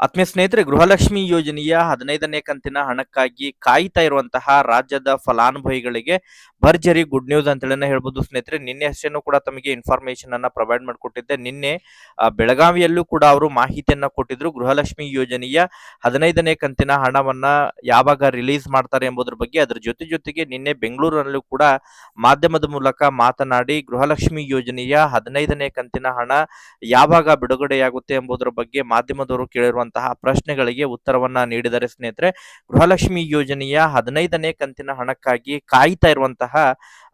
ಆತ್ಮೀಯ ಸ್ನೇಹಿತರೆ, ಗೃಹಲಕ್ಷ್ಮಿ ಯೋಜನೆಯ ಹದಿನೈದನೇ ಕಂತಿನ ಹಣಕ್ಕಾಗಿ ಕಾಯ್ತಾ ಇರುವಂತಹ ರಾಜ್ಯದ ಫಲಾನುಭವಿಗಳಿಗೆ ಭರ್ಜರಿ ಗುಡ್ ನ್ಯೂಸ್ ಅಂತೇಳಿ ಹೇಳ್ಬೋದು ಸ್ನೇಹಿತರೆ. ನಿನ್ನೆ ಅಷ್ಟೇನು ಕೂಡ ತಮಗೆ ಇನ್ಫಾರ್ಮೇಶನ್ ಅನ್ನ ಪ್ರೊವೈಡ್ ಮಾಡಿಕೊಟ್ಟಿದ್ದೆ. ನಿನ್ನೆ ಬೆಳಗಾವಿಯಲ್ಲೂ ಕೂಡ ಅವರು ಮಾಹಿತಿಯನ್ನ ಕೊಟ್ಟಿದ್ರು. ಗೃಹಲಕ್ಷ್ಮಿ ಯೋಜನೆಯ ಹದಿನೈದನೇ ಕಂತಿನ ಹಣವನ್ನ ಯಾವಾಗ ರಿಲೀಸ್ ಮಾಡ್ತಾರೆ ಎಂಬುದ್ರ ಬಗ್ಗೆ ಅದ್ರ ಜೊತೆ ಜೊತೆಗೆ ನಿನ್ನೆ ಬೆಂಗಳೂರಿನಲ್ಲೂ ಕೂಡ ಮಾಧ್ಯಮದ ಮೂಲಕ ಮಾತನಾಡಿ ಗೃಹಲಕ್ಷ್ಮಿ ಯೋಜನೆಯ ಹದಿನೈದನೇ ಕಂತಿನ ಹಣ ಯಾವಾಗ ಬಿಡುಗಡೆಯಾಗುತ್ತೆ ಎಂಬುದರ ಬಗ್ಗೆ ಮಾಧ್ಯಮದವರು ಕೇಳಿರುವಂತಹ ಪ್ರಶ್ನೆಗಳಿಗೆ ಉತ್ತರವನ್ನ ನೀಡಿದರೆ ಸ್ನೇಹಿತರೆ, ಗೃಹಲಕ್ಷ್ಮಿ ಯೋಜನೆಯ ಹದಿನೈದನೇ ಕಂತಿನ ಹಣಕ್ಕಾಗಿ ಕಾಯ್ತಾ ಇರುವಂತಹ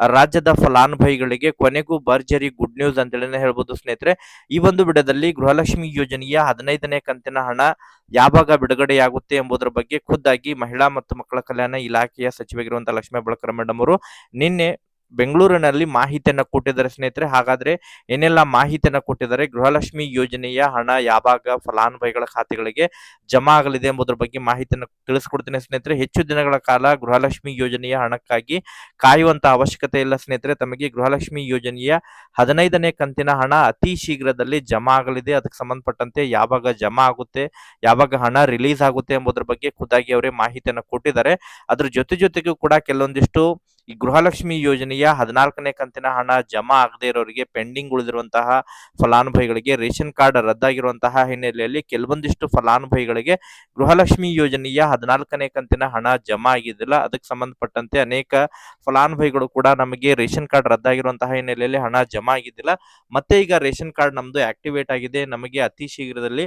ರಾಜ್ಯದ ಫಲಾನುಭವಿಗಳಿಗೆ ಕೊನೆಗೂ ಭರ್ಜರಿ ಗುಡ್ ನ್ಯೂಸ್ ಅಂತೇಳಿ ಹೇಳ್ಬೋದು ಸ್ನೇಹಿತರೆ. ಈ ಒಂದು ಬಿಡದಲ್ಲಿ ಗೃಹಲಕ್ಷ್ಮಿ ಯೋಜನೆಯ ಹದಿನೈದನೇ ಕಂತಿನ ಹಣ ಯಾವಾಗ ಬಿಡುಗಡೆಯಾಗುತ್ತೆ ಎಂಬುದರ ಬಗ್ಗೆ ಖುದ್ದಾಗಿ ಮಹಿಳಾ ಮತ್ತು ಮಕ್ಕಳ ಕಲ್ಯಾಣ ಇಲಾಖೆಯ ಸಚಿವರಾಗಿರುವಂತಹ ಲಕ್ಷ್ಮೀ ಬಳಕರ ಮೇಡಮ್ ಅವರು ನಿನ್ನೆ ಬೆಂಗಳೂರಿನಲ್ಲಿ ಮಾಹಿತಿಯನ್ನ ಕೊಟ್ಟಿದ್ದಾರೆ ಸ್ನೇಹಿತರೆ. ಹಾಗಾದ್ರೆ ಏನೆಲ್ಲ ಮಾಹಿತಿಯನ್ನ ಕೊಟ್ಟಿದ್ದಾರೆ? ಗೃಹಲಕ್ಷ್ಮಿ ಯೋಜನೆಯ ಹಣ ಯಾವಾಗ ಫಲಾನುಭವಿಗಳ ಖಾತೆಗಳಿಗೆ ಜಮಾ ಆಗಲಿದೆ ಎಂಬುದರ ಬಗ್ಗೆ ಮಾಹಿತಿಯನ್ನು ತಿಳಿಸ್ಕೊಡ್ತೀನಿ ಸ್ನೇಹಿತರೆ. ಹೆಚ್ಚು ದಿನಗಳ ಕಾಲ ಗೃಹಲಕ್ಷ್ಮಿ ಯೋಜನೆಯ ಹಣಕ್ಕಾಗಿ ಕಾಯುವಂತಹ ಅವಶ್ಯಕತೆ ಇಲ್ಲ ಸ್ನೇಹಿತರೆ. ತಮಗೆ ಗೃಹಲಕ್ಷ್ಮಿ ಯೋಜನೆಯ ಹದಿನೈದನೇ ಕಂತಿನ ಹಣ ಅತಿ ಶೀಘ್ರದಲ್ಲಿ ಜಮಾ ಆಗಲಿದೆ. ಅದಕ್ಕೆ ಸಂಬಂಧಪಟ್ಟಂತೆ ಯಾವಾಗ ಜಮಾ ಆಗುತ್ತೆ, ಯಾವಾಗ ಹಣ ರಿಲೀಸ್ ಆಗುತ್ತೆ ಎಂಬುದರ ಬಗ್ಗೆ ಖುದ್ದಾಗಿ ಅವರೇ ಮಾಹಿತಿಯನ್ನು ಕೊಟ್ಟಿದ್ದಾರೆ. ಅದ್ರ ಜೊತೆ ಜೊತೆಗೂ ಕೂಡ ಕೆಲವೊಂದಿಷ್ಟು ಈ ಗೃಹಲಕ್ಷ್ಮಿ ಯೋಜನೆಯ ಹದಿನಾಲ್ಕನೇ ಕಂತಿನ ಹಣ ಜಮಾ ಆಗದೇ ಇರೋರಿಗೆ ಪೆಂಡಿಂಗ್ ಉಳಿದಿರುವಂತಹ ಫಲಾನುಭವಿಗಳಿಗೆ ರೇಷನ್ ಕಾರ್ಡ್ ರದ್ದಾಗಿರುವಂತಹ ಹಿನ್ನೆಲೆಯಲ್ಲಿ ಕೆಲವೊಂದಿಷ್ಟು ಫಲಾನುಭವಿಗಳಿಗೆ ಗೃಹಲಕ್ಷ್ಮಿ ಯೋಜನೆಯ ಹದಿನಾಲ್ಕನೇ ಕಂತಿನ ಹಣ ಜಮಾ ಆಗಿದ್ದಿಲ್ಲ. ಅದಕ್ಕೆ ಸಂಬಂಧಪಟ್ಟಂತೆ ಅನೇಕ ಫಲಾನುಭವಿಗಳು ಕೂಡ ನಮಗೆ ರೇಷನ್ ಕಾರ್ಡ್ ರದ್ದಾಗಿರುವಂತಹ ಹಿನ್ನೆಲೆಯಲ್ಲಿ ಹಣ ಜಮಾ ಆಗಿದ್ದಿಲ್ಲ. ಮತ್ತೆ ಈಗ ರೇಷನ್ ಕಾರ್ಡ್ ನಮ್ದು ಆಕ್ಟಿವೇಟ್ ಆಗಿದೆ. ನಮಗೆ ಅತಿ ಶೀಘ್ರದಲ್ಲಿ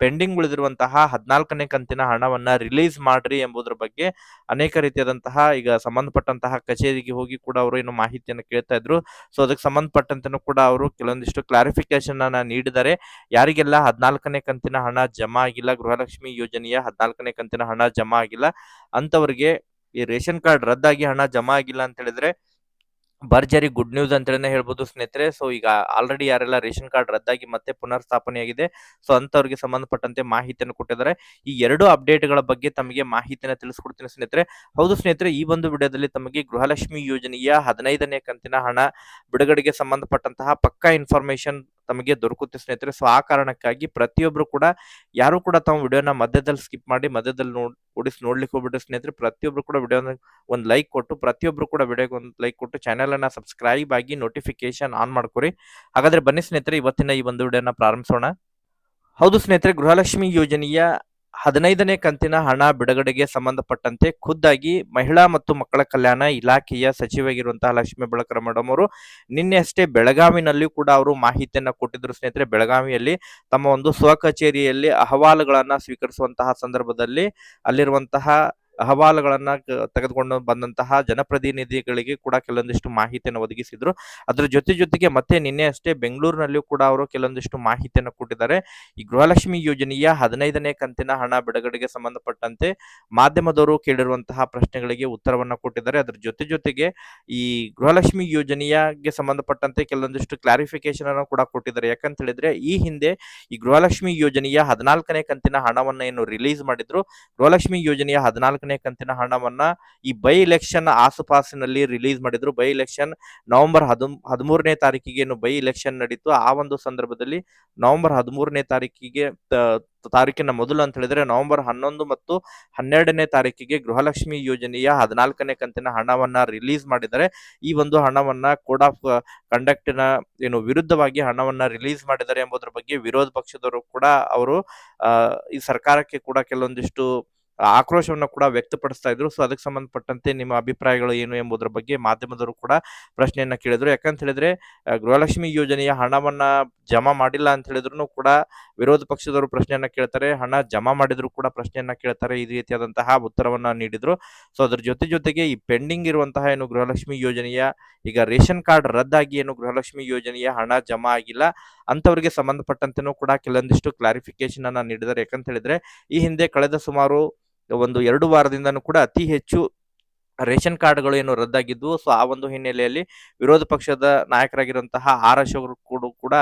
ಪೆಂಡಿಂಗ್ ಉಳಿದಿರುವಂತಹ ಹದಿನಾಲ್ಕನೇ ಕಂತಿನ ಹಣವನ್ನ ರಿಲೀಸ್ ಮಾಡ್ರಿ ಎಂಬುದರ ಬಗ್ಗೆ ಅನೇಕ ರೀತಿಯಾದಂತಹ ಈಗ ಸಂಬಂಧಪಟ್ಟಂತಹ ಕಚೇರಿಗೆ ಹೋಗಿ ಕೂಡ ಅವರು ಏನು ಮಾಹಿತಿಯನ್ನು ಕೇಳ್ತಾ ಇದ್ರು. ಸೊ ಅದಕ್ಕೆ ಸಂಬಂಧಪಟ್ಟಂತೆನೂ ಕೂಡ ಅವರು ಕೆಲವೊಂದಿಷ್ಟು ಕ್ಲಾರಿಫಿಕೇಶನ್ ಅನ್ನ ನೀಡಿದ್ದಾರೆ. ಯಾರಿಗೆಲ್ಲ ಹದಿನಾಲ್ಕನೇ ಕಂತಿನ ಹಣ ಜಮಾ ಆಗಿಲ್ಲ, ಗೃಹಲಕ್ಷ್ಮಿ ಯೋಜನೆಯ ಹದಿನಾಲ್ಕನೇ ಕಂತಿನ ಹಣ ಜಮಾ ಆಗಿಲ್ಲ ಅಂತವರಿಗೆ ಈ ರೇಷನ್ ಕಾರ್ಡ್ ರದ್ದಾಗಿ ಹಣ ಜಮಾ ಆಗಿಲ್ಲ ಅಂತ ಹೇಳಿದ್ರೆ ಭರ್ಜರಿ ಗುಡ್ ನ್ಯೂಸ್ ಅಂತಾನೆ ಹೇಳ್ಬೋದು ಸ್ನೇಹಿತರೆ. ಸೊ ಈಗ ಆಲ್ರೆಡಿ ಯಾರೆಲ್ಲ ರೇಷನ್ ಕಾರ್ಡ್ ರದ್ದಾಗಿ ಮತ್ತೆ ಪುನರ್ ಸ್ಥಾಪನೆಯಾಗಿದೆ ಸೊ ಅಂತವ್ರಿಗೆ ಸಂಬಂಧಪಟ್ಟಂತೆ ಮಾಹಿತಿಯನ್ನು ಕೊಟ್ಟಿದ್ದಾರೆ. ಈ ಎರಡು ಅಪ್ಡೇಟ್ಗಳ ಬಗ್ಗೆ ತಮಗೆ ಮಾಹಿತಿಯನ್ನು ತಿಳಿಸ್ಕೊಡ್ತೀನಿ ಸ್ನೇಹಿತರೆ. ಹೌದು ಸ್ನೇಹಿತರೆ, ಈ ಒಂದು ವಿಡಿಯೋದಲ್ಲಿ ತಮಗೆ ಗೃಹಲಕ್ಷ್ಮಿ ಯೋಜನೆಯ ಹದಿನೈದನೇ ಕಂತಿನ ಹಣ ಬಿಡುಗಡೆಗೆ ಸಂಬಂಧಪಟ್ಟಂತಹ ಪಕ್ಕಾ ಇನ್ಫಾರ್ಮೇಶನ್ ತಮಗೆ ದೊರಕುತ್ತೆ ಸ್ನೇಹಿತರೆ. ಸೊ ಆ ಕಾರಣಕ್ಕಾಗಿ ಪ್ರತಿಯೊಬ್ರು ಕೂಡ, ಯಾರು ಕೂಡ ತಮ್ಮ ವಿಡಿಯೋನ ಮಧ್ಯದಲ್ಲಿ ಸ್ಕಿಪ್ ಮಾಡಿ, ಮಧ್ಯದಲ್ಲಿ ನೋಡ್ ಓಡಿಸಿ ನೋಡ್ಲಿಕ್ಕೆ ಹೋಗ್ಬಿಟ್ಟು ಸ್ನೇಹಿತರೆ, ಪ್ರತಿಯೊಬ್ರು ಕೂಡ ವಿಡಿಯೋನ ಒಂದು ಲೈಕ್ ಕೊಟ್ಟು, ಪ್ರತಿಯೊಬ್ರು ಕೂಡ ವಿಡಿಯೋಗೆ ಒಂದು ಲೈಕ್ ಕೊಟ್ಟು ಚಾನೆಲ್ ಅನ್ನ ಸಬ್ಸ್ಕ್ರೈಬ್ ಆಗಿ ನೋಟಿಫಿಕೇಶನ್ ಆನ್ ಮಾಡ್ಕೊರಿ. ಹಾಗಾದ್ರೆ ಬನ್ನಿ ಸ್ನೇಹಿತರೆ, ಇವತ್ತಿನ ಈ ಒಂದು ವಿಡಿಯೋನ ಪ್ರಾರಂಭಿಸೋಣ. ಹೌದು ಸ್ನೇಹಿತರೆ, ಗೃಹಲಕ್ಷ್ಮಿ ಯೋಜನೆಯ ಹದಿನೈದನೇ ಕಂತಿನ ಹಣ ಬಿಡುಗಡೆಗೆ ಸಂಬಂಧಪಟ್ಟಂತೆ ಖುದ್ದಾಗಿ ಮಹಿಳಾ ಮತ್ತು ಮಕ್ಕಳ ಕಲ್ಯಾಣ ಇಲಾಖೆಯ ಸಚಿವಾಗಿರುವಂತಹ ಲಕ್ಷ್ಮೀ ಬಳಕರ ಮೇಡಮ್ ಅವರು ನಿನ್ನೆ ಅಷ್ಟೇ ಕೂಡ ಅವರು ಮಾಹಿತಿಯನ್ನು ಕೊಟ್ಟಿದ್ರು ಸ್ನೇಹಿತರೆ, ಬೆಳಗಾವಿಯಲ್ಲಿ ತಮ್ಮ ಒಂದು ಸ್ವಕಚೇರಿಯಲ್ಲಿ ಅಹವಾಲುಗಳನ್ನ ಸ್ವೀಕರಿಸುವಂತಹ ಸಂದರ್ಭದಲ್ಲಿ ಅಲ್ಲಿರುವಂತಹ ಅಹವಾಲುಗಳನ್ನ ತೆಗೆದುಕೊಂಡು ಬಂದಂತಹ ಜನಪ್ರತಿನಿಧಿಗಳಿಗೆ ಕೂಡ ಕೆಲವೊಂದಿಷ್ಟು ಮಾಹಿತಿಯನ್ನು ಒದಗಿಸಿದ್ರು. ಅದರ ಜೊತೆ ಜೊತೆಗೆ ಮತ್ತೆ ನಿನ್ನೆ ಅಷ್ಟೇ ಬೆಂಗಳೂರಿನಲ್ಲಿಯೂ ಕೂಡ ಅವರು ಕೆಲವೊಂದಿಷ್ಟು ಮಾಹಿತಿಯನ್ನು ಕೊಟ್ಟಿದ್ದಾರೆ. ಈ ಗೃಹಲಕ್ಷ್ಮಿ ಯೋಜನೆಯ ಹದಿನೈದನೇ ಕಂತಿನ ಹಣ ಬಿಡುಗಡೆಗೆ ಸಂಬಂಧಪಟ್ಟಂತೆ ಮಾಧ್ಯಮದವರು ಕೇಳಿರುವಂತಹ ಪ್ರಶ್ನೆಗಳಿಗೆ ಉತ್ತರವನ್ನು ಕೊಟ್ಟಿದ್ದಾರೆ. ಅದ್ರ ಜೊತೆ ಜೊತೆಗೆ ಈ ಗೃಹಲಕ್ಷ್ಮಿ ಯೋಜನೆಯಗೆ ಸಂಬಂಧಪಟ್ಟಂತೆ ಕೆಲವೊಂದಿಷ್ಟು ಕ್ಲಾರಿಫಿಕೇಶನ್ ಅನ್ನು ಕೂಡ ಕೊಟ್ಟಿದ್ದಾರೆ. ಯಾಕಂತ ಹೇಳಿದ್ರೆ ಈ ಹಿಂದೆ ಈ ಗೃಹಲಕ್ಷ್ಮಿ ಯೋಜನೆಯ ಹದಿನಾಲ್ಕನೇ ಕಂತಿನ ಹಣವನ್ನು ಏನು ರಿಲೀಸ್ ಮಾಡಿದ್ರು. ಗೃಹಲಕ್ಷ್ಮಿ ಯೋಜನೆಯ ಹದಿನಾಲ್ಕನೇ ಕಂತಿನ ಹಣವನ್ನ ಈ ಬೈ ಎಲೆಕ್ಷನ್ ಆಸುಪಾಸಿನಲ್ಲಿ ರಿಲೀಸ್ ಮಾಡಿದ್ರು. ಬೈ ಎಲೆಕ್ಷನ್ ನವೆಂಬರ್ ಹದಿಮ್ ಹದಿಮೂರನೇ ತಾರೀಕಿಗೆ ಏನು ಬೈ ಎಲೆಕ್ಷನ್ ನಡೀತು ಆ ಒಂದು ಸಂದರ್ಭದಲ್ಲಿ ನವೆಂಬರ್ ಹದಿಮೂರನೇ ತಾರೀಕಿಗೆ ತಾರೀಕಿನ ಮೊದಲು ಅಂತ ಹೇಳಿದ್ರೆ ನವೆಂಬರ್ ಹನ್ನೊಂದು ಮತ್ತು ಹನ್ನೆರಡನೇ ತಾರೀಕಿಗೆ ಗೃಹಲಕ್ಷ್ಮಿ ಯೋಜನೆಯ ಹದಿನಾಲ್ಕನೇ ಕಂತಿನ ಹಣವನ್ನ ರಿಲೀಸ್ ಮಾಡಿದರೆ ಈ ಒಂದು ಹಣವನ್ನ ಕೋಡ್ ಆಫ್ನ ಏನು ವಿರುದ್ಧವಾಗಿ ಹಣವನ್ನ ರಿಲೀಸ್ ಮಾಡಿದ್ದಾರೆ ಎಂಬುದರ ಬಗ್ಗೆ ವಿರೋಧ ಪಕ್ಷದವರು ಕೂಡ ಅವರು ಈ ಸರ್ಕಾರಕ್ಕೆ ಕೂಡ ಕೆಲವೊಂದಿಷ್ಟು ಆಕ್ರೋಶವನ್ನ ಕೂಡ ವ್ಯಕ್ತಪಡಿಸ್ತಾ ಇದ್ರು. ಸೊ ಅದಕ್ಕೆ ಸಂಬಂಧಪಟ್ಟಂತೆ ನಿಮ್ಮ ಅಭಿಪ್ರಾಯಗಳು ಏನು ಎಂಬುದರ ಬಗ್ಗೆ ಮಾಧ್ಯಮದವರು ಕೂಡ ಪ್ರಶ್ನೆಯನ್ನ ಕೇಳಿದ್ರು. ಯಾಕಂತ ಹೇಳಿದ್ರೆ ಗೃಹಲಕ್ಷ್ಮಿ ಯೋಜನೆಯ ಹಣವನ್ನ ಜಮಾ ಮಾಡಿಲ್ಲ ಅಂತ ಹೇಳಿದ್ರು ಕೂಡ ವಿರೋಧ ಪಕ್ಷದವರು ಪ್ರಶ್ನೆಯನ್ನ ಕೇಳ್ತಾರೆ. ಹಣ ಜಮಾ ಮಾಡಿದ್ರು ಕೂಡ ಪ್ರಶ್ನೆಯನ್ನ ಕೇಳ್ತಾರೆ. ಈ ರೀತಿಯಾದಂತಹ ಉತ್ತರವನ್ನ ನೀಡಿದ್ರು. ಸೊ ಅದ್ರ ಜೊತೆ ಜೊತೆಗೆ ಈ ಪೆಂಡಿಂಗ್ ಇರುವಂತಹ ಏನು ಗೃಹಲಕ್ಷ್ಮಿ ಯೋಜನೆಯ, ಈಗ ರೇಷನ್ ಕಾರ್ಡ್ ರದ್ದಾಗಿ ಏನು ಗೃಹಲಕ್ಷ್ಮಿ ಯೋಜನೆಯ ಹಣ ಜಮಾ ಆಗಿಲ್ಲ ಅಂತವರಿಗೆ ಸಂಬಂಧಪಟ್ಟಂತೆನೂ ಕೂಡ ಕೆಲವೊಂದಿಷ್ಟು ಕ್ಲಾರಿಫಿಕೇಶನ್ ಅನ್ನ ನೀಡಿದ್ದಾರೆ. ಯಾಕಂತ ಹೇಳಿದ್ರೆ, ಈ ಹಿಂದೆ ಕಳೆದ ಸುಮಾರು ಒಂದು ಎರಡು ವಾರದಿಂದನೂ ಕೂಡ ಅತಿ ಹೆಚ್ಚು ರೇಷನ್ ಕಾರ್ಡ್ಗಳು ಏನು ರದ್ದಾಗಿದ್ವು. ಸೊ, ಆ ಒಂದು ಹಿನ್ನೆಲೆಯಲ್ಲಿ ವಿರೋಧ ಪಕ್ಷದ ನಾಯಕರಾಗಿರುವಂತಹ ಆರ್ ಅಶೋಕ್ ಕೂಡ ಕೂಡ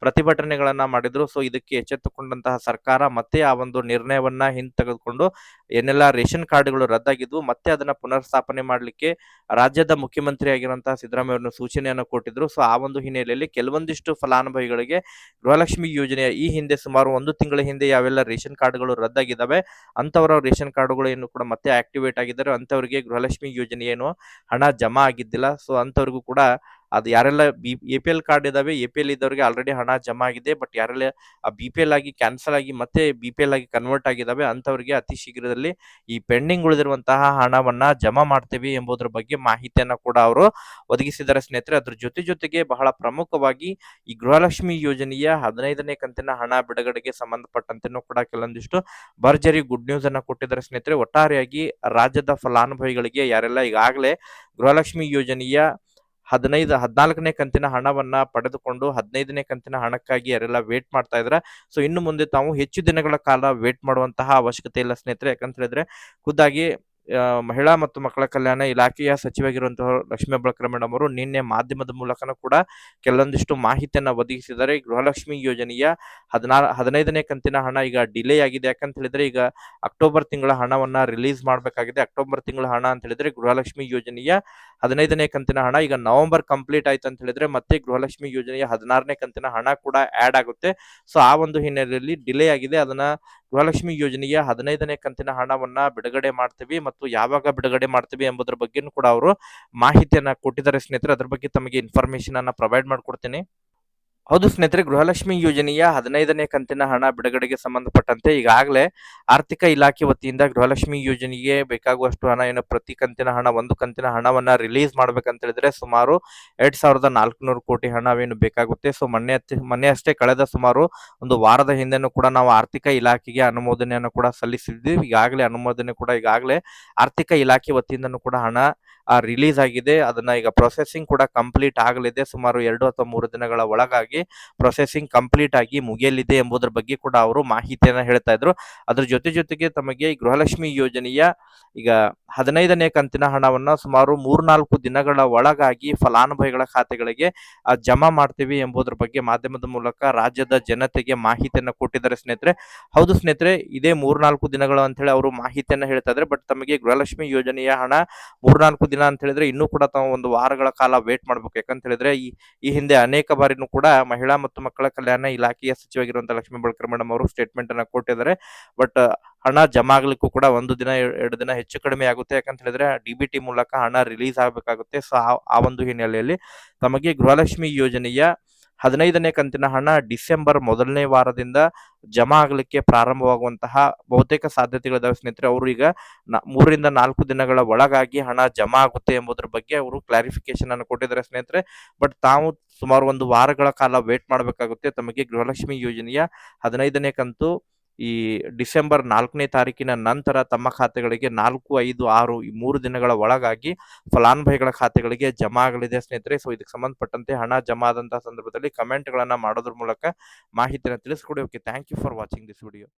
ಪ್ರತಿಭಟನೆಗಳನ್ನ ಮಾಡಿದ್ರು. ಸೊ, ಇದಕ್ಕೆ ಎಚ್ಚೆತ್ತುಕೊಂಡಂತಹ ಸರ್ಕಾರ ಮತ್ತೆ ಆ ಒಂದು ನಿರ್ಣಯವನ್ನ ಹಿಂತೆಗೆದುಕೊಂಡು ಏನೆಲ್ಲ ರೇಷನ್ ಕಾರ್ಡ್ಗಳು ರದ್ದಾಗಿದ್ವು. ಮತ್ತೆ ಅದನ್ನ ಪುನರ್ಸ್ಥಾಪನೆ ಮಾಡಲಿಕ್ಕೆ ರಾಜ್ಯದ ಮುಖ್ಯಮಂತ್ರಿ ಆಗಿರುವಂತಹ ಸಿದ್ದರಾಮಯ್ಯ ಸೂಚನೆಯನ್ನು ಕೊಟ್ಟಿದ್ರು. ಸೊ, ಆ ಒಂದು ಹಿನ್ನೆಲೆಯಲ್ಲಿ ಕೆಲವೊಂದಿಷ್ಟು ಫಲಾನುಭವಿಗಳಿಗೆ ಗೃಹಲಕ್ಷ್ಮಿ ಯೋಜನೆಯ ಈ ಹಿಂದೆ ಸುಮಾರು ಒಂದು ತಿಂಗಳ ಹಿಂದೆ ಯಾವೆಲ್ಲ ರೇಷನ್ ಕಾರ್ಡ್ಗಳು ರದ್ದಾಗಿದ್ದಾವೆ ಅಂತವರ ರೇಷನ್ ಕಾರ್ಡ್ಗಳು ಏನು ಕೂಡ ಮತ್ತೆ ಆಕ್ಟಿವೇಟ್ ಆಗಿದ್ದಾರೆ. ಅಂತವರಿಗೆ ಗೃಹಲಕ್ಷ್ಮಿ ಯೋಜನೆ ಏನು ಹಣ ಜಮಾ ಆಗಿದ್ದಿಲ್ಲ. ಸೊ ಅಂತವ್ರಿಗೂ ಕೂಡ ಅದು ಯಾರೆಲ್ಲ B A P L card ಇದಾವೆ ಎ ಪಿ ಎಲ್ ಇದ್ದವರಿಗೆ ಆಲ್ರೆಡಿ ಹಣ ಜಮಾ ಆಗಿದೆ ಬಟ್ ಯಾರೆಲ್ಲ ಆ ಬಿ ಪಿ ಎಲ್ ಆಗಿ ಕ್ಯಾನ್ಸಲ್ ಆಗಿ ಮತ್ತೆ ಬಿ ಪಿ ಎಲ್ ಆಗಿ ಕನ್ವರ್ಟ್ ಆಗಿದಾವೆ ಅಂತವರಿಗೆ ಅತಿ ಶೀಘ್ರದಲ್ಲಿ ಈ ಪೆಂಡಿಂಗ್ ಉಳಿದಿರುವಂತಹ ಹಣವನ್ನ ಜಮಾ ಮಾಡ್ತೇವೆ ಎಂಬುದರ ಬಗ್ಗೆ ಮಾಹಿತಿಯನ್ನ ಕೂಡ ಅವರು ಒದಗಿಸಿದ್ದಾರೆ ಸ್ನೇಹಿತರೆ. ಅದ್ರ ಜೊತೆ ಜೊತೆಗೆ ಬಹಳ ಪ್ರಮುಖವಾಗಿ ಈ ಗೃಹಲಕ್ಷ್ಮಿ ಯೋಜನೆಯ ಹದಿನೈದನೇ ಕಂತಿನ ಹಣ ಬಿಡುಗಡೆಗೆ ಸಂಬಂಧಪಟ್ಟಂತೆನೂ ಕೂಡ ಕೆಲವೊಂದಿಷ್ಟು ಭರ್ಜರಿ ಗುಡ್ ನ್ಯೂಸ್ ಅನ್ನ ಕೊಟ್ಟಿದ್ದಾರೆ ಸ್ನೇಹಿತರೆ. ಒಟ್ಟಾರೆಯಾಗಿ ರಾಜ್ಯದ ಫಲಾನುಭವಿಗಳಿಗೆ ಯಾರೆಲ್ಲ ಈಗಾಗಲೇ ಗೃಹಲಕ್ಷ್ಮಿ ಯೋಜನೆಯ ಹದಿನೈದು, ಹದಿನಾಲ್ಕನೇ ಕಂತಿನ ಹಣವನ್ನ ಪಡೆದುಕೊಂಡು ಹದಿನೈದನೇ ಕಂತಿನ ಹಣಕ್ಕಾಗಿ ಯಾರೆಲ್ಲ ವೇಟ್ ಮಾಡ್ತಾ ಇದ್ರ ಸೊ ಇನ್ನು ಮುಂದೆ ತಾವು ಹೆಚ್ಚು ದಿನಗಳ ಕಾಲ ವೇಟ್ ಮಾಡುವಂತಹ ಅವಶ್ಯಕತೆ ಇಲ್ಲ ಸ್ನೇಹಿತರೆ. ಯಾಕಂತ ಹೇಳಿದ್ರೆ ಖುದ್ದಾಗಿ ಮಹಿಳಾ ಮತ್ತು ಮಕ್ಕಳ ಕಲ್ಯಾಣ ಇಲಾಖೆಯ ಸಚಿವಾಗಿರುವಂತಹ ಲಕ್ಷ್ಮೀ ಬಳಕರ ಮೇಡಮ್ ಅವರು ನಿನ್ನೆ ಮಾಧ್ಯಮದ ಮೂಲಕನೂ ಕೂಡ ಕೆಲವೊಂದಿಷ್ಟು ಮಾಹಿತಿಯನ್ನು ಒದಗಿಸಿದ್ದಾರೆ. ಗೃಹಲಕ್ಷ್ಮಿ ಯೋಜನೆಯ ಹದಿನಾರು ಹದಿನೈದನೇ ಕಂತಿನ ಹಣ ಈಗ ಡಿಲೇ ಆಗಿದೆ. ಯಾಕಂತ ಹೇಳಿದ್ರೆ ಈಗ ಅಕ್ಟೋಬರ್ ತಿಂಗಳ ಹಣವನ್ನ ರಿಲೀಸ್ ಮಾಡಬೇಕಾಗಿದೆ. ಅಕ್ಟೋಬರ್ ತಿಂಗಳ ಹಣ ಅಂತ ಹೇಳಿದ್ರೆ ಗೃಹಲಕ್ಷ್ಮಿ ಯೋಜನೆಯ ಹದಿನೈದನೇ ಕಂತಿನ ಹಣ, ಈಗ ನವೆಂಬರ್ ಕಂಪ್ಲೀಟ್ ಆಯ್ತು ಅಂತ ಹೇಳಿದ್ರೆ ಮತ್ತೆ ಗೃಹಲಕ್ಷ್ಮಿ ಯೋಜನೆಯ ಹದಿನಾರನೇ ಕಂತಿನ ಹಣ ಕೂಡ ಆಡ್ ಆಗುತ್ತೆ. ಸೊ ಆ ಒಂದು ಹಿನ್ನೆಲೆಯಲ್ಲಿ ಡಿಲೇ ಆಗಿದೆ. ಅದನ್ನ ಗೃಹಲಕ್ಷ್ಮಿ ಯೋಜನೆಯ ಹದಿನೈದನೇ ಕಂತಿನ ಹಣವನ್ನ ಬಿಡುಗಡೆ ಮಾಡ್ತೀವಿ ಮತ್ತು ಯಾವಾಗ ಬಿಡುಗಡೆ ಮಾಡ್ತೀವಿ ಎಂಬುದರ ಬಗ್ಗೆನೂ ಕೂಡ ಅವರು ಮಾಹಿತಿಯನ್ನ ಕೊಟ್ಟಿದ್ದಾರೆ ಸ್ನೇಹಿತರೆ. ಅದ್ರ ಬಗ್ಗೆ ತಮಗೆ ಇನ್ಫಾರ್ಮೇಶನ್ ಅನ್ನ ಪ್ರೊವೈಡ್ ಮಾಡ್ಕೊಡ್ತೀನಿ. ಹೌದು ಸ್ನೇಹಿತರೆ, ಗೃಹಲಕ್ಷ್ಮಿ ಯೋಜನೆಯ ಹದಿನೈದನೇ ಕಂತಿನ ಹಣ ಬಿಡುಗಡೆಗೆ ಸಂಬಂಧಪಟ್ಟಂತೆ ಈಗಾಗಲೇ ಆರ್ಥಿಕ ಇಲಾಖೆ ವತಿಯಿಂದ ಗೃಹಲಕ್ಷ್ಮಿ ಯೋಜನೆಗೆ ಬೇಕಾಗುವಷ್ಟು ಹಣ, ಏನು ಪ್ರತಿ ಕಂತಿನ ಹಣ, ಒಂದು ಕಂತಿನ ಹಣವನ್ನ ರಿಲೀಸ್ ಮಾಡ್ಬೇಕಂತ ಹೇಳಿದ್ರೆ ಸುಮಾರು ಎರಡ್ ಸಾವಿರದ ನಾಲ್ಕುನೂರು ಕೋಟಿ ಹಣವೇನು ಬೇಕಾಗುತ್ತೆ. ಸೊ ಮೊನ್ನೆ ಮೊನ್ನೆ ಅಷ್ಟೇ ಕಳೆದ ಸುಮಾರು ಒಂದು ವಾರದ ಹಿಂದೆನೂ ಕೂಡ ನಾವು ಆರ್ಥಿಕ ಇಲಾಖೆಗೆ ಅನುಮೋದನೆಯನ್ನು ಕೂಡ ಸಲ್ಲಿಸಿದ್ವಿ. ಈಗಾಗಲೇ ಅನುಮೋದನೆ ಕೂಡ ಈಗಾಗಲೇ ಆರ್ಥಿಕ ಇಲಾಖೆ ವತಿಯಿಂದನೂ ಕೂಡ ಹಣ ರಿಲೀಸ್ ಆಗಿದೆ. ಅದನ್ನ ಈಗ ಪ್ರೊಸೆಸಿಂಗ್ ಕೂಡ ಕಂಪ್ಲೀಟ್ ಆಗಲಿದೆ. ಸುಮಾರು ಎರಡು ಅಥವಾ ಮೂರು ದಿನಗಳ ಒಳಗಾಗಿ ಪ್ರೊಸೆಸಿಂಗ್ ಕಂಪ್ಲೀಟ್ ಆಗಿ ಮುಗಿಯಲಿದೆ ಎಂಬುದರ ಬಗ್ಗೆ ಕೂಡ ಅವರು ಮಾಹಿತಿಯನ್ನ ಹೇಳ್ತಾ ಇದ್ರು. ಅದ್ರ ಜೊತೆ ಜೊತೆಗೆ ತಮಗೆ ಗೃಹಲಕ್ಷ್ಮಿ ಯೋಜನೆಯ ಈಗ ಹದಿನೈದನೇ ಕಂತಿನ ಹಣವನ್ನ ಸುಮಾರು ಮೂರ್ನಾಲ್ಕು ದಿನಗಳ ಒಳಗಾಗಿ ಫಲಾನುಭವಿಗಳ ಖಾತೆಗಳಿಗೆ ಜಮಾ ಮಾಡ್ತೀವಿ ಎಂಬುದರ ಬಗ್ಗೆ ಮಾಧ್ಯಮದ ಮೂಲಕ ರಾಜ್ಯದ ಜನತೆಗೆ ಮಾಹಿತಿಯನ್ನ ಕೊಟ್ಟಿದ್ದಾರೆ ಸ್ನೇಹಿತರೆ. ಹೌದು ಸ್ನೇಹಿತರೆ, ಇದೇ ಮೂರ್ನಾಲ್ಕು ದಿನಗಳು ಅಂತ ಹೇಳಿ ಅವರು ಮಾಹಿತಿಯನ್ನ ಹೇಳ್ತಾ ಇದ್ರೆ ಬಟ್ ತಮಗೆ ಗೃಹಲಕ್ಷ್ಮಿ ಯೋಜನೆಯ ಹಣ ಮೂರ್ನಾಲ್ಕು ದಿನ ಅಂತ ಹೇಳಿದ್ರೆ ಇನ್ನೂ ಕೂಡ ತಾವು ಒಂದು ವಾರಗಳ ಕಾಲ ವೇಟ್ ಮಾಡ್ಬೇಕು. ಯಾಕಂತ ಹೇಳಿದ್ರೆ ಈ ಈ ಹಿಂದೆ ಅನೇಕ ಬಾರಿನೂ ಕೂಡ ಮಹಿಳಾ ಮತ್ತು ಮಕ್ಕಳ ಕಲ್ಯಾಣ ಇಲಾಖೆಯ ಸಚಿವಾಗಿರುವಂತಹ ಲಕ್ಷ್ಮೀ ಬಳ್ಕರ್ ಮೇಡಮ್ ಅವರು ಸ್ಟೇಟ್ಮೆಂಟ್ ಅನ್ನ ಕೊಟ್ಟಿದ್ದಾರೆ. ಬಟ್ ಹಣ ಜಮಾ ಆಗ್ಲಿಕ್ಕೂ ಕೂಡ ಒಂದು ದಿನ ಎರಡು ದಿನ ಹೆಚ್ಚು ಕಡಿಮೆ ಆಗುತ್ತೆ. ಯಾಕಂತ ಹೇಳಿದ್ರೆ ಡಿ ಬಿ ಟಿ ಮೂಲಕ ಹಣ ರಿಲೀಸ್ ಆಗಬೇಕಾಗುತ್ತೆ. ಸೊ ಆ ಒಂದು ಹಿನ್ನೆಲೆಯಲ್ಲಿ ತಮಗೆ ಗೃಹಲಕ್ಷ್ಮಿ ಯೋಜನೆಯ ಹದಿನೈದನೇ ಕಂತಿನ ಹಣ ಡಿಸೆಂಬರ್ ಮೊದಲನೇ ವಾರದಿಂದ ಜಮಾ ಆಗಲಿಕ್ಕೆ ಪ್ರಾರಂಭವಾಗುವಂತಹ ಬಹುತೇಕ ಸಾಧ್ಯತೆಗಳಿದಾವೆ ಸ್ನೇಹಿತರೆ. ಅವರು ಈಗ ಮೂರರಿಂದ ನಾಲ್ಕು ದಿನಗಳ ಒಳಗಾಗಿ ಹಣ ಜಮಾ ಆಗುತ್ತೆ ಎಂಬುದರ ಬಗ್ಗೆ ಅವರು ಕ್ಲಾರಿಫಿಕೇಶನ್ ಅನ್ನು ಕೊಟ್ಟಿದ್ದಾರೆ ಸ್ನೇಹಿತರೆ. ಬಟ್ ತಾವು ಸುಮಾರು ಒಂದು ವಾರಗಳ ಕಾಲ ವೇಟ್ ಮಾಡಬೇಕಾಗುತ್ತೆ. ತಮಗೆ ಗೃಹಲಕ್ಷ್ಮಿ ಯೋಜನೆಯ ಹದಿನೈದನೇ ಕಂತು ಈ ಡಿಸೆಂಬರ್ ನಾಲ್ಕನೇ ತಾರೀಕಿನ ನಂತರ ತಮ್ಮ ಖಾತೆಗಳಿಗೆ ನಾಲ್ಕು, ಐದು, ಆರು, ಈ ಮೂರು ದಿನಗಳ ಒಳಗಾಗಿ ಫಲಾನುಭವಿಗಳ ಖಾತೆಗಳಿಗೆ ಜಮಾ ಆಗಲಿದೆ ಸ್ನೇಹಿತರೆ. ಸೊ ಇದಕ್ಕೆ ಸಂಬಂಧಪಟ್ಟಂತೆ ಹಣ ಜಮಾ ಆದಂತಹ ಸಂದರ್ಭದಲ್ಲಿ ಕಮೆಂಟ್ಗಳನ್ನು ಮಾಡೋದ್ರ ಮೂಲಕ ಮಾಹಿತಿಯನ್ನು ತಿಳಿಸ್ಕೊಡಿ. Okay thank you for watching this video